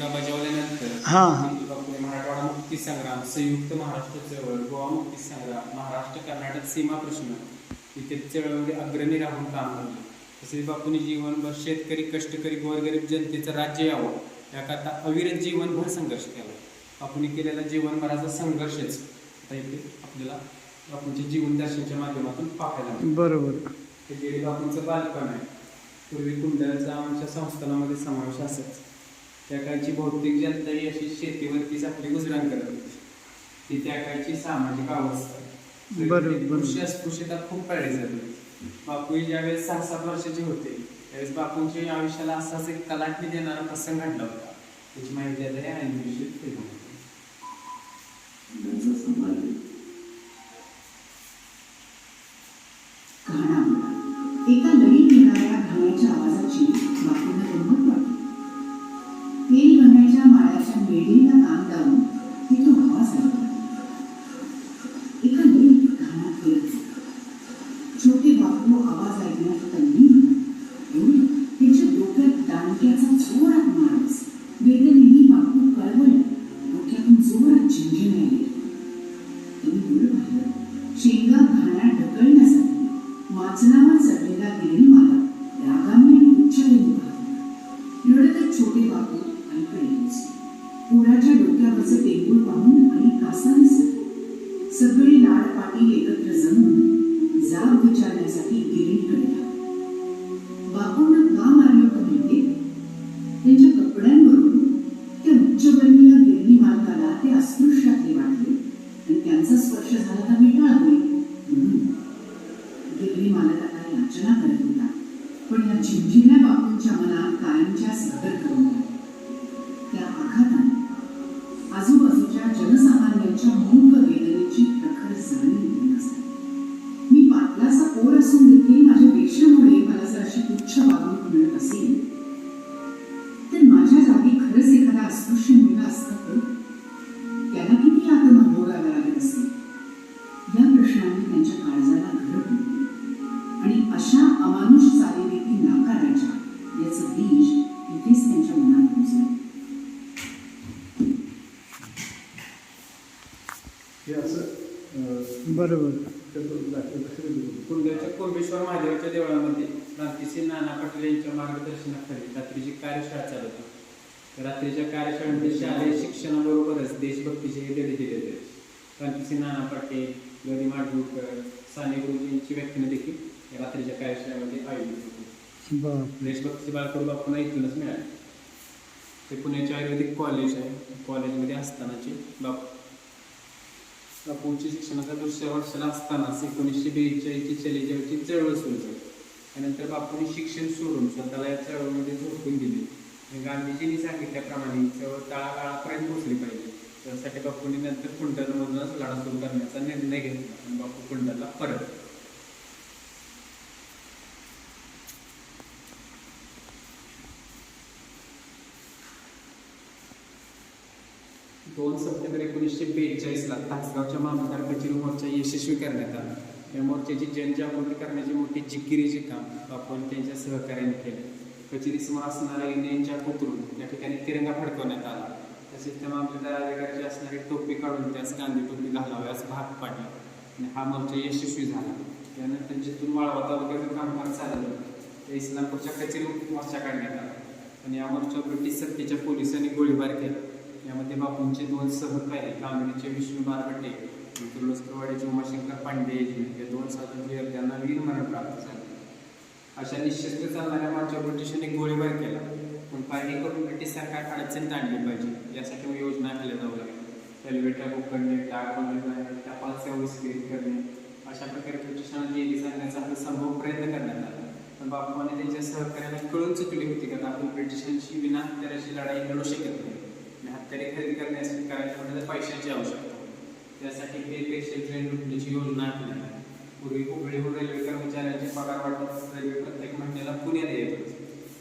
भूमिका बजावल्यानंतर हां. बापूने मराठवाडा मुक्ती संग्राम संयुक्त महाराष्ट्र चळवळ गोवा मुक्ती संग्राम महाराष्ट्र कर्नाटक सीमा प्रश्न इथे चळवळी अग्रणी राहून काम केले तसेच बापूंनी जीवनभर शेतकरी कष्टकरी गोरगरीब जनतेचं राज्य यावं याकरता अविरत जीवनभर संघर्ष केला. बापूंनी केलेला जीवनभराचा संघर्षच आता इथे आपल्याला बापूंच्या जीवन दर्शनच्या माध्यमातून पाहायला. बरोबर. हे गेली बापूंचं बालपण आहे पूर्वी कुंडलचा आमच्या संस्थानामध्ये समावेश असायचा. त्या काळची बहुतेक जनता ही अशी शेतीवरतीच आपली गुजराण करत होती. ती त्या काळची सामाजिक अवस्था. कृषी अस्पृश्यता खूप पाळली जात. होती बापू ज्यावेळेस सहा सात वर्षाचे होते त्यावेळेस बापूंच्या आयुष्याला असाच एक कलाटणी देणारा प्रसंग घडला होता. त्याची माहिती आता या animation film gracias. आणि अशा अमानुष चालीरीती नाकारायच्या याचं बीज इथेच त्यांच्या मनात रुजलं हे बरोबर? कुंडलच्या कोंबेश्वर महादेवाच्या देवळामध्ये क्रांतिसिंह नाना पाटील यांच्या मार्गदर्शनाखाली रात्रीची कार्यशाळा चालत होती. रात्रीच्या कार्यशाळेमध्ये शालेय शिक्षणाबरोबरच देशभक्तीचे धडे दिले होते क्रांतिसिंह नाना पाटील गदी माडगूळकर साने गुरुजींची व्याख्यानं देखील रात्रीच्या कार्यशाळेमध्ये आयोजित होती. बाप देशभक्तीचे बाळकडू बापूंना इथूनच मिळाले. ते पुण्याचे आयुर्वेदिक कॉलेज आहे. कॉलेजमध्ये असतानाचे बापू बापूंची शिक्षणाचा दुसऱ्या वर्षाला असतानाच एकोणीसशे बेचाळीसची चलेजावरची चळवळ सुरू झाली. त्यानंतर बापूंनी शिक्षण सोडून स्वतःला या चळवळीमध्ये झोकून दिले. आणि गांधीजींनी सांगितल्याप्रमाणे चळवळ तळागाळापर्यंत पोहोचली पाहिजे. त्यासाठी बापूंनी नंतर कुंडलमधूनच लढा सुरू करण्याचा निर्णय घेतला. आणि बापू कुंडलला परत दोन सप्टेंबर एकोणीसशे बेचाळीसला तासगावच्या मामदार कचेरी मोर्चा यशस्वी करण्यात आला. या मोर्चाची जनजागृती करण्याची मोठी जिकिरीचे काम आपण त्यांच्या सहकार्याने केले. कचेरी समोर असणारा इंडियनच्या उतरून या ठिकाणी तिरंगा फडकवण्यात आला. तसेच त्या मामलेदार अधिकाऱ्याची असणारी टोपी काढून त्यास गांधी टोपी घालाव्यास भाग पाडला. आणि हा मोर्चा यशस्वी झाला. त्यानंतर जिथून माळवा वगैरे कामकाज चाललं त्या इस्लामपूरच्या कचेरी मोर्चा काढण्यात आला. आणि या मोर्चावर ब्रिटिश सत्तेच्या पोलिसांनी गोळीबार केला. यामध्ये बापूंचे दोन सहकारी कामिणीचे विष्णू बारबटे तुळसकरवाडीचे उमाशंकर पांडे या दोन स्वातंत्र्य त्यांना वीरमरण प्राप्त झाले. अशा निशस्त्र चालणाऱ्या माझ्या ब्रिटिशांनी गोळीबार केला. पण पाहिजे करून ब्रिटिश सरकार अडचणीत आणली पाहिजे. यासाठी योजना केल्या जाऊ लागल्या रेल्वेच्या उकडणे टाळ बनवणे टपाल सेवा विस्कळीत करणे. अशा प्रकारे ब्रिटिशांना जेली सांगण्याचा हा संभव प्रयत्न करण्यात आला. पण बापू त्यांच्या सहकार्याला कळून चुकली होती का? आपण ब्रिटिशांशी विना त्याची लढाई लढू शकत नाही. हत्यारे खरेदी करण्यासाठी करायला म्हणजे पैशाची आवश्यकता होती. त्यासाठी हे पेशल ट्रेन लुटण्याची योजना आखली पूर्वी हुबळीहून रेल्वे कर्मचाऱ्यांचे पगार वाटप रेल्वे प्रत्येक महिन्याला पुण्यात येत होती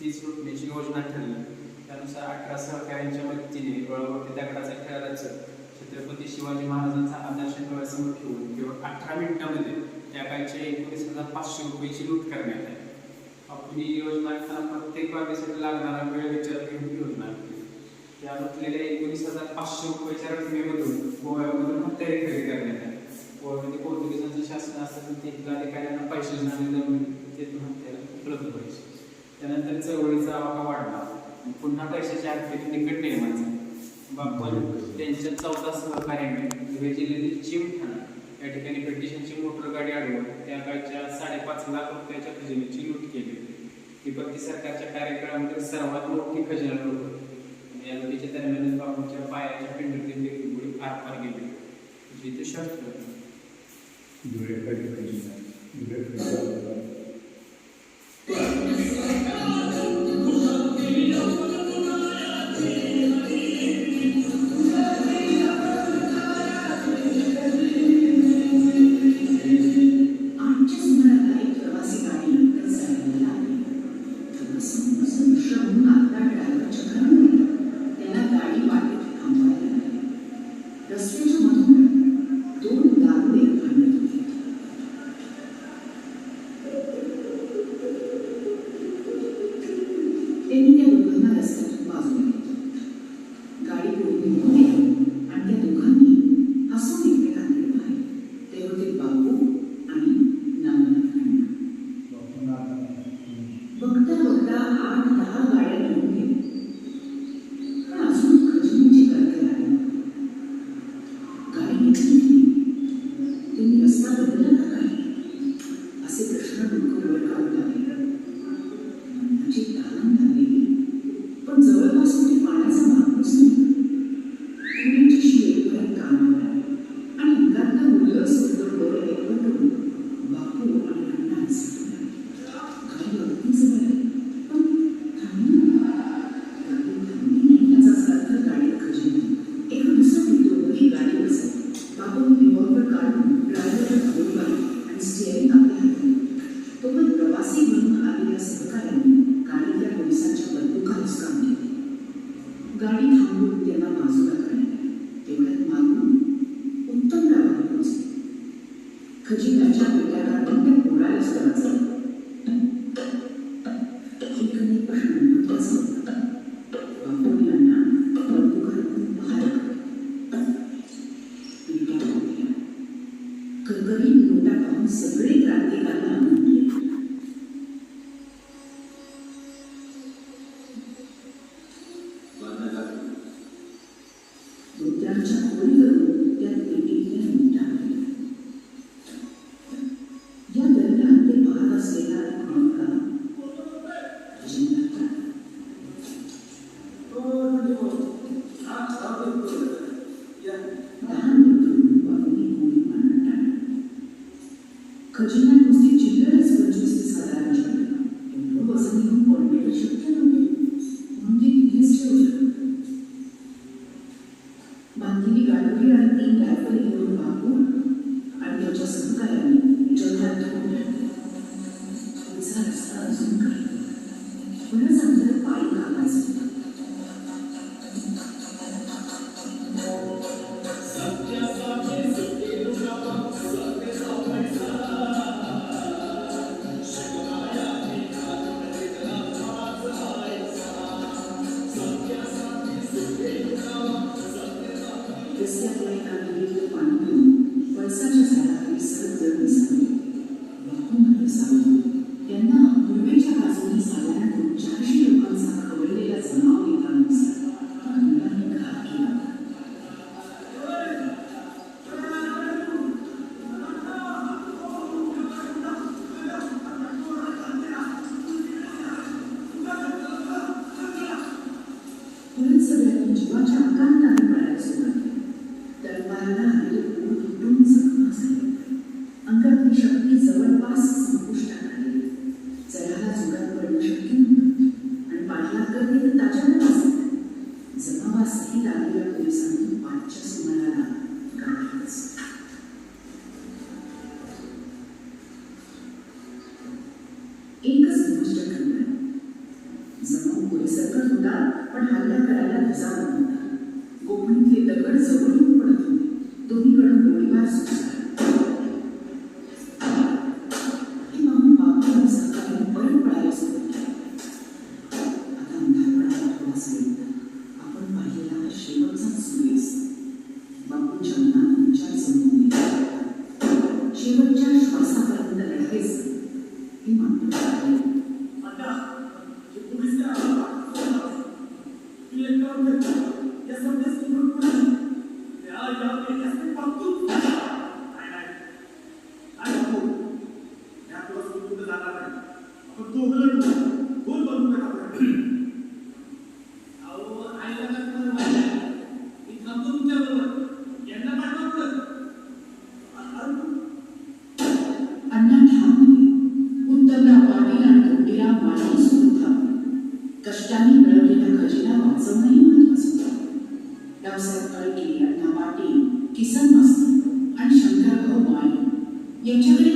तीच लुटण्याची योजना ठरली. त्यानुसार अठरा सहकाऱ्यांच्या मदतीने वळवटी दगडाचा खेळ छत्रपती शिवाजी महाराजांचा आदर्श डोळ्यासमोर ठेवून केवळ अठरा मिनिटांमध्ये त्या काळच्या एकोणीस हजार पाचशे रुपयाची लूट करण्यात आली. आपली ही योजना प्रत्येक बाबीसाठी लागणारा वेळ विचार घेऊन त्या लुटलेल्या एकोणीस हजार पाचशे रुपयाच्या रकमेमधून गोव्यामधून हत्यारे खरेदी करण्यात आली. गोव्यामध्ये पोर्तुगीजांचं शासन असताना ते अधिकाऱ्यांना पैसे तेथून हत्याला उपलब्ध व्हायचे. त्यानंतर चळवळीचा आवाका वाढला. पुन्हा पैशाच्या आर्थिक निकट निर्माण झाले त्यांच्या चौदा सहकार्याने धुळे जिल्ह्यातील चिमठाणा या ठिकाणी ब्रिटिशांची मोटर गाडी अडवून त्या काळच्या साडेपाच लाख रुपयाच्या खजिन्याची लूट केली. होती ही सरकारच्या कार्यक्रमामध्ये सर्वात मोठी खजिना लूट होती. म्हणजे या नदीच्या दरम्यानच बापूंच्या पायाच्या पिंडीतील देखील फार फार गेले. जिथे शास्त्र दुरे in your servant गाडी थांबून त्यांना बाजूला unbelievable that we even died. ませんか analisando jestem YouTube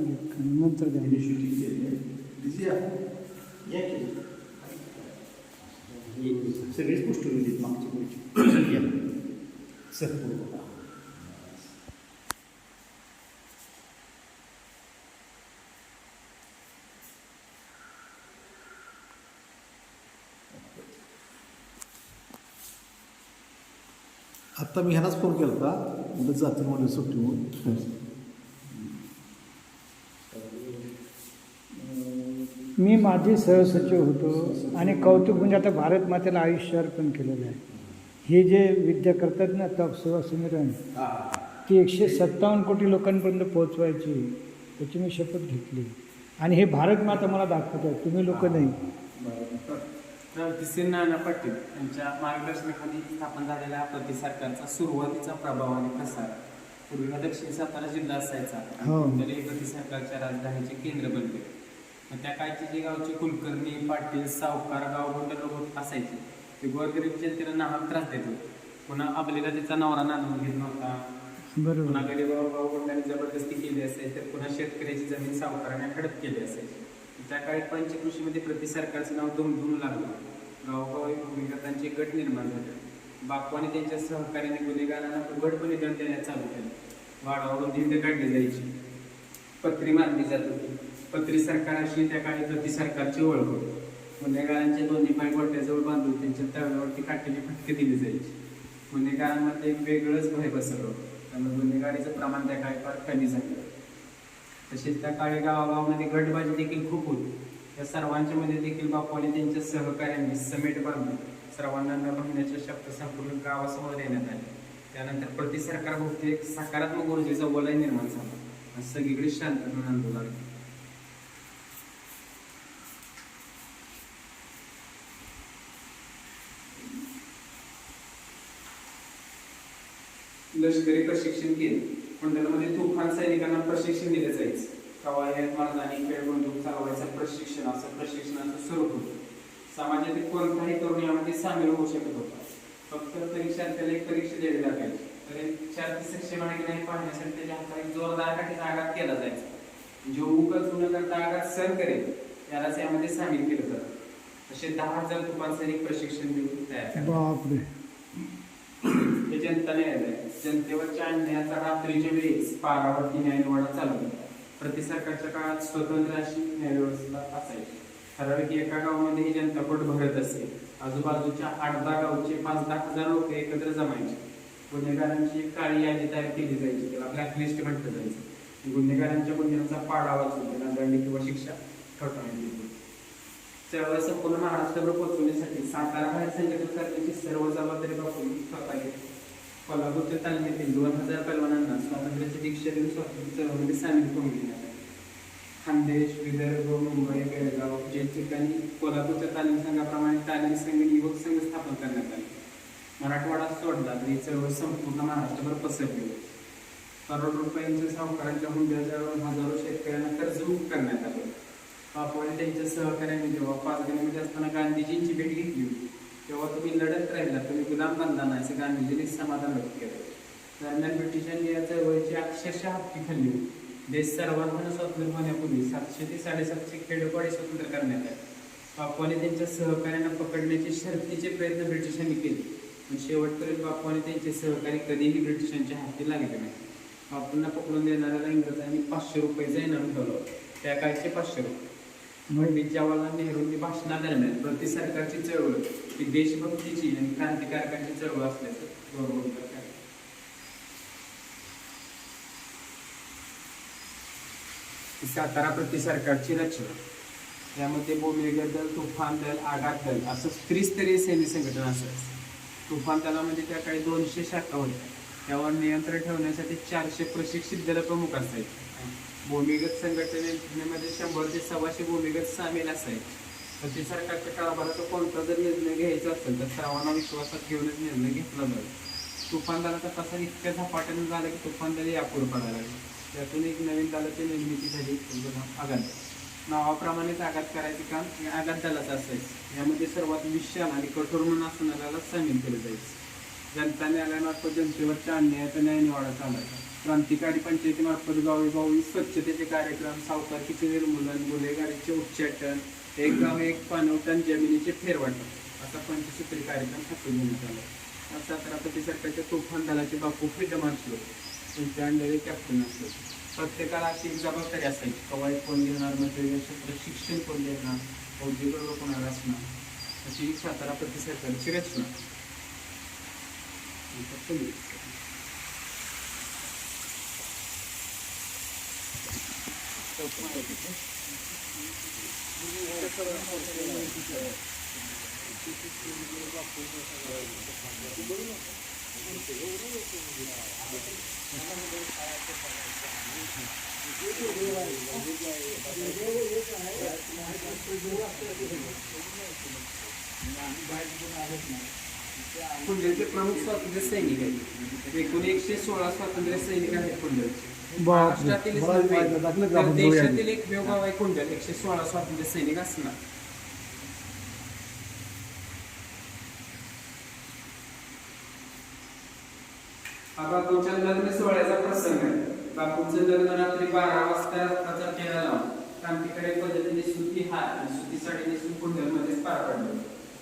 काढा काढा तुम्ही नंतर द्या त्यांनी शूटिंग केली दिसी या की हे सगळेच पोस्ट होईल मागच्या पुढची या सर आत्ता मी ह्यालाच फोन केला होता म्हणजे जातो म्हणून सुट्टी म्हणून मी माझे सहसचिव होतो आणि कौतुक म्हणजे आता भारत मातेला आयुष्य अर्पण केलेलं आहे. हे जे विद्या करतात ना तप सेवा सुमिरन ती एकशे सत्तावन्न कोटी लोकांपर्यंत पोहोचवायची त्याची मी शपथ घेतली. आणि हे भारत माता मला दाखवत आहे तुम्ही लोक नाही. नाना पाटील यांच्या मार्गदर्शनाखाली स्थापन झालेल्या आपत्ती सरकारचा सुरुवातीचा प्रभाव आणि प्रसार पूर्वी दक्षिण सातारा जिल्हा असायचा. हो. सरकारच्या राजधानीचे केंद्र बनले. मग त्या काळचे जे गावचे कुलकर्णी पाटील सावकार गावबंद लोक असायचे. ते गोरगरीब जनतेला नाहक त्रास देत होते. पुन्हा आपल्याला त्याचा नवरा नांदून घेत नव्हता. पुन्हा गरीबावर गावबंडाने जबरदस्ती केली असेल तर पुन्हा शेतकऱ्याची जमीन सावकाराने हडप केली असेल त्या काळी पंचकृषीमध्ये प्रति सरकारचं नाव दुमदुमू लागलं. गावोगावी भूमिगतांचे गट निर्माण झाले. बापू आणि त्यांच्या सहकार्याने गुन्हेगारांना उघडपणे दंड देण्यास चालू केलं. वाडावरून धिंड काढली जायची. पत्री मारली जात होती. पत्री सरकार अशी त्या काळी प्रति सरकारची ओळख होती. गुन्हेगारांचे दोन्ही पाय गोट्याजवळ बांधून त्यांच्या तळव्यावरती काटेली फटके दिली जायची. गुन्हेगारांमध्ये एक वेगळंच भय बसलं होतं. त्यामुळे गुन्हेगारीचं प्रमाण त्या काळी फार कमी झालं तसेच त्या काळी गावागावामध्ये गटबाजी देखील खूप होती. त्या सर्वांच्या मध्ये देखील बापू त्यांच्या सहकार्यांनी समेट बांधून सर्वांना न बघण्याच्या शब्द संपूर्ण गावासमोर देण्यात आले. त्यानंतर प्रति सरकारभोवती एक सकारात्मक ऊर्जेचा वलय निर्माण झाला. आणि सगळीकडे शांतता नांदू लष्करी प्रशिक्षण केले त्यामध्ये तुफान सैनिकांना प्रशिक्षण दिलं जायचं कवायत मर्दानी खेळ बंदूक चालवायचं प्रशिक्षण असं प्रशिक्षणाचं स्वरूप होतं. समाजातील कोणताही तरुण यामध्ये सामील होऊ शकत होता. फक्त परीक्षा त्याला एक परीक्षा द्यावी लागायची तर एक विद्यार्थी सक्षम आहे की नाही पाहण्यासाठी त्याच्या हातात एक जोरदार काठीचा आघात केला जायचा जो उकल न करता आघात सर करेल त्यालाच यामध्ये सामील केलं जातं. असे दहा हजार तुफान सैनिक प्रशिक्षण देऊन तयार बापरे. जनता न्यायालय जनतेवरच्या अन्यायाचा रात्रीच्या वेळेस पारावरती न्यायनिवाडा चालू प्रति सरकारच्या काळात स्वतंत्र अशी न्यायव्यवस्था असायची. ठराविक एका गावामध्ये ही जनता पोट भरत असे. आजूबाजूच्या आठ दहा गावचे पाच दहा हजार लोक एकत्र जमायचे. गुन्हेगारांची काळी यादी तयार केली जायची त्याला ब्लॅकलिस्ट म्हटलं जायचं. गुन्हेगारांच्या गुन्ह्यांचा पाडा वाचून त्यांना दंड किंवा शिक्षा ठोठावण्यात येते चळवळ संपूर्ण महाराष्ट्रभर पोहोचवण्यासाठी सातारा बाहेर संघटन करण्याची सर्व जबाबदारी बापूंनी स्वतः घेतली. कोल्हापूरच्या तालमीतील दोन हजार पैलवानांना स्वातंत्र्याची दीक्षा देऊन स्वातंत्र्य चळवळीमध्ये सामील करून घेण्यात आले खानदेश विदर्भ मुंबई बेळगाव जे ठिकाणी कोल्हापूरच्या तालीम संघाप्रमाणे तालीम संघ युवक संघ स्थापन करण्यात आले. मराठवाडा सोडला तर ही चळवळ संपूर्ण महाराष्ट्रभर पसरली. होती करोड रुपयांच्या सावकारांच्या हुंड्याजवळ हजारो शेतकऱ्यांना कर्जमुक्त करण्यात आलं. बापूने त्यांच्या सहकार्याने जेव्हा पाचगणीमध्ये असताना गांधीजींची भेट घेतली होती तेव्हा तुम्ही लढत राहिला तुम्ही गुलाम बनला नाही असं गांधीजींनी समाधान व्यक्त केलं. दरम्यान ब्रिटिशांनी या चळवळीची अक्षरशः हत्ती खाल्ली. देश सर्वांना स्वातंत्र्य होण्यापूर्वी सातशे ते साडेसातशे खेडोपाडी स्वतंत्र करण्यात आले. बाप्पाने त्यांच्या सहकार्यांना पकडण्याचे शर्तीचे प्रयत्न ब्रिटिशांनी केले. पण शेवटपर्यंत बाप्पाने त्यांचे सहकारी कधीही ब्रिटिशांच्या हाती लागले नाही. बापूंना पकडून देणाऱ्याला इंग्रजांनी पाचशे रुपयेचा इनाम ठेवलं त्या काळचे पाचशे रुपये. पंडित जवाहरलाल नेहरूंनी भाषणादरम्यान प्रति सरकारची चळवळ ही देशभक्तीची आणि क्रांतिकारकांची चळवळ असल्याचं गौरव सातारा प्रति सरकारची रचना. यामध्ये भूमिगत दल तुफान दल आघात दल असं त्रिस्तरीय सैन्य संघटना असायचं तुफान दलामध्ये त्या काळी दोनशे शाखा होत्या. त्यावर नियंत्रण ठेवण्यासाठी चारशे प्रशिक्षित दल प्रमुख असायचे. भूमिगत संघटनेमध्ये शंभर ते सव्वाशे भूमिगत सामील असायचे. राज्य सरकारच्या कारभाराचा कोणता जर निर्णय घ्यायचा असेल तर सर्वांना विश्वासात घेऊनच निर्णय घेतला जाईल. तुफानदाराचा दलाचा इतक्या झपाट्याने झाला की तुफानदारी दल यापूर पडायला लागली. त्यातून एक नवीन दालाची निर्मिती झाली. आघात. नावाप्रमाणेच आघात करायचे काम हे आघात दलाचं असायचं. यामध्ये सर्वात विशाल आणि कठोर म्हणून असणाऱ्याला सामील केलं जायचं. जनता न्यायालयामार्फत जनतेवरच्या अन्यायाचा न्याय निवाडा चालायचा. क्रांतिकारी पंचायतीमार्फत गावी गावी स्वच्छतेचे कार्यक्रम सावकारकीचे निर्मूलन गुन्हेगारीचे उच्चाटन एक गाव एक पानवटन जमिनीचे फेरवाटप असा पंचसूत्री कार्यक्रम हाती घेण्यात आला या सातारा सरकारच्या तोफान दलाचे बापू फ्रीडम असलो त्यांच्या अंडरे कॅप्टन असलो प्रत्येकाला अशी जबाबदारी असायची. कवायत कोण घेणार? म्हणजे प्रशिक्षण कोण देणार? फौजीबरोबर कोणाला असणार? अशी ही सातारा प्रति सरकारची रचना कुंडलचे प्रमुख स्वातंत्र्य सैनिक आहेत. एकूण एकशे सोळा स्वातंत्र्य सैनिक आहेत कुंडलचे नव्हे, तर? देशातील एक कुंडल एकशे सोळा स्वातंत्र्य सैनिक असणार. हा बापूंच्या लग्न सोहळ्याचा प्रसंग आहे. बापूंचं लग्न रात्री बारा वाजता लावून क्रांतिकारी पद्धतीने सुती हार आणि सुती साडी नेसून कुंडलमध्येच पार पडले.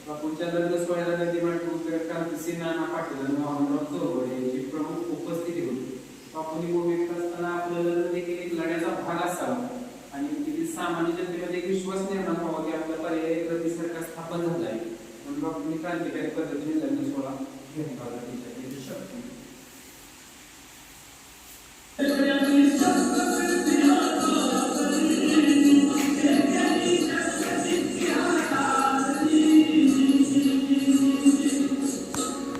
बापूंच्या लग्न सोहळ्याला नदी मांडून क्रांतिसिंह नाना पाटील मोहनराव यांची प्रमुख उपस्थिती होती. बापूंनी भूमिकेत असताना आपल्याला देखील एक लढ्याचा भाग असावा. आणि तिथे सामान्य जनतेमध्ये एक विश्वास निर्माण व्हावा की आपला पर्यायी प्रति सरकार स्थापन झालं आहे म्हणून बापूंनी क्रांतिकारी पद्धतीने लग्न सोहळा घेऊन होता तिच्या-